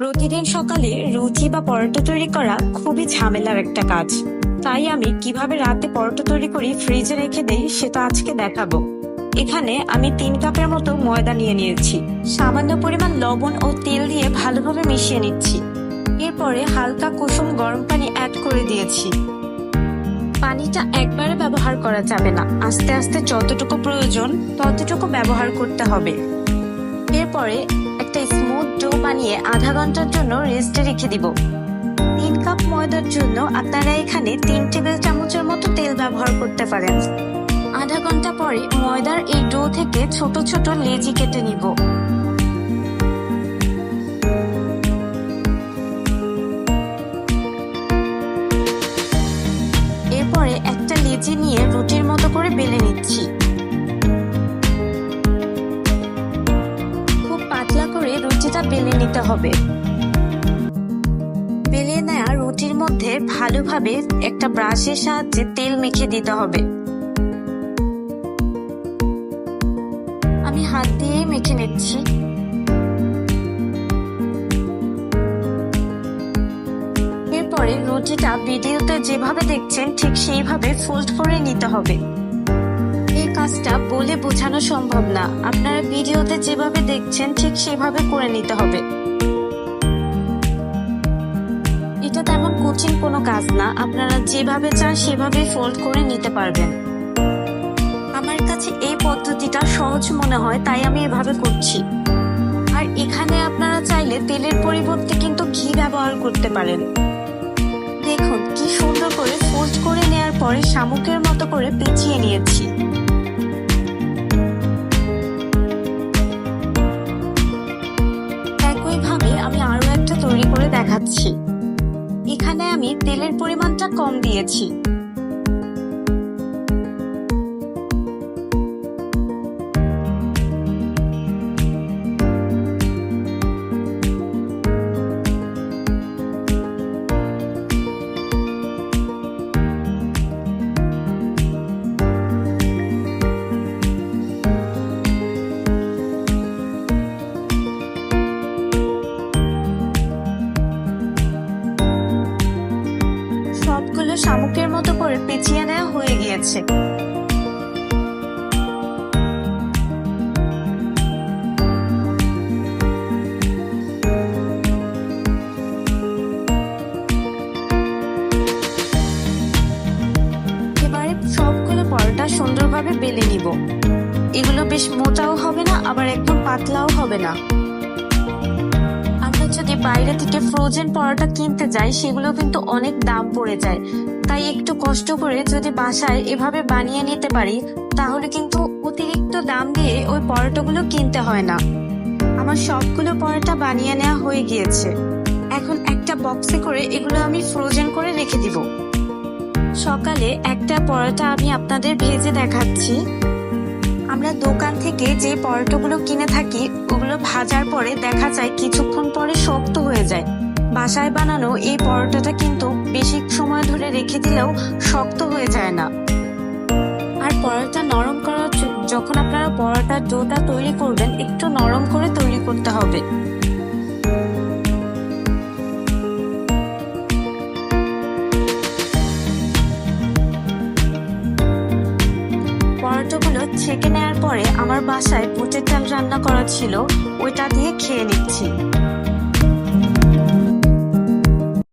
প্রতিদিন সকালে রুটি বা পরোটা তৈরি করা খুবই ঝামেলার একটা কাজ। তাই আমি কীভাবে রাতে পরোটা তৈরি করি ফ্রিজে রেখে দেই সেটা আজকে দেখাবো। এখানে আমি তিন কাপের মতো ময়দা নিয়ে নিয়েছি। সামান্য পরিমাণ লবণ ও তেল দিয়ে ভালোভাবে মিশিয়ে নিচ্ছি। এরপরে হালকা কুসুম গরম পানি অ্যাড করে দিয়েছি। পানিটা একবারে ব্যবহার করা যাবে না। আস্তে আস্তে যতটুকু প্রয়োজন ততটুকু ব্যবহার করতে হবে। এরপরে একটা স্মুথ ডো বানিয়ে আধা ঘণ্টার জন্য রেস্টে রেখে দিব। তিন কাপ ময়দার জন্য আপনারা এখানে তিন টেবিল চামচের মতো তেল ব্যবহার করতে পারেন। আধা ঘণ্টা পরে ময়দার এই ডো থেকে ছোট ছোট লেজি কেটে নিব। এরপরে একটা লেজি নিয়ে রুটির মতো করে বেলে নিচ্ছি। বেলে নিতে হবে। বেলে নেওয়া রুটির মধ্যে ভালোভাবে একটা ব্রাশের সাহায্যে তেল মেখে দিতে হবে। আমি হাত দিয়ে মেখে নিচ্ছি। এরপরে রুটিটা ভিডিওতে যেভাবে দেখছেন ঠিক সেইভাবে ফোল্ড করে নিতে হবে। কাজটা বলে বোঝানো সম্ভব না। আপনারা ভিডিওতে যেভাবে দেখছেন, ঠিক সেভাবে করে নিতে হবে। এটা তেমন কঠিন কোনো কাজ না। আপনারা যেভাবে চান, সেভাবে ফোল্ড করে নিতে পারবেন। আমার কাছে এই পদ্ধতিটা সহজ মনে হয়, তাই আমি এভাবে করছি। আর এখানে আপনারা চাইলে তেলের পরিবর্তে কিন্তু ঘি ব্যবহার করতে পারেন। দেখুন, কি সুন্দর করে ফোল্ড করে নেওয়ার পরে শামুকের মতো করে দেখাচ্ছি এখানে আমি তেলের পরিমাণটা কম দিয়েছি। শামুকের মতো করে পেঁচিয়ে নেওয়া হয়ে গিয়েছে। এবারে সবগুলো পরোটা সুন্দরভাবে বেলে নিব। এগুলো বেশ মোটাও হবে না, আবার একদম পাতলাও হবে না। যদি বাইরে থেকে ফ্রোজেন পরোটা কিনতে যাই, সেগুলো কিন্তু অনেক দাম পড়ে যায়। তাই একটু কষ্ট করে যদি বাসায় এভাবে বানিয়ে নিতে পারি, তাহলে কিন্তু অতিরিক্ত দাম দিয়ে ওই পরোটাগুলো কিনতে হয় না। আমার সবগুলো পরোটা বানিয়ে নেওয়া হয়ে গিয়েছে। এখন একটা বক্সে করে এগুলো আমি ফ্রোজেন করে রেখে দিব। সকালে একটা পরোটা আমি আপনাদের ভেজে দেখাচ্ছি। থেকে যে পরোটাগুলো কিনে থাকি, ওগুলো ভাজার পরে দেখা যায় কিছুক্ষণ পরে শক্ত হয়ে যায়। বাসায় বানানো এই পরোটাটা কিন্তু বেশি সময় ধরে রেখে দিলেও শক্ত হয়ে যায় না। আর পরোটা নরম করার যখন আপনারা পরোটার ডোটা তৈরি করবেন, একটু নরম করে তৈরি করতে হবে। পরোটাগুলো ছেঁকে পরে আমার বাসায় বুটের ডাল রান্না করা ছিল ওইটা দিয়ে খেয়ে নিচ্ছি।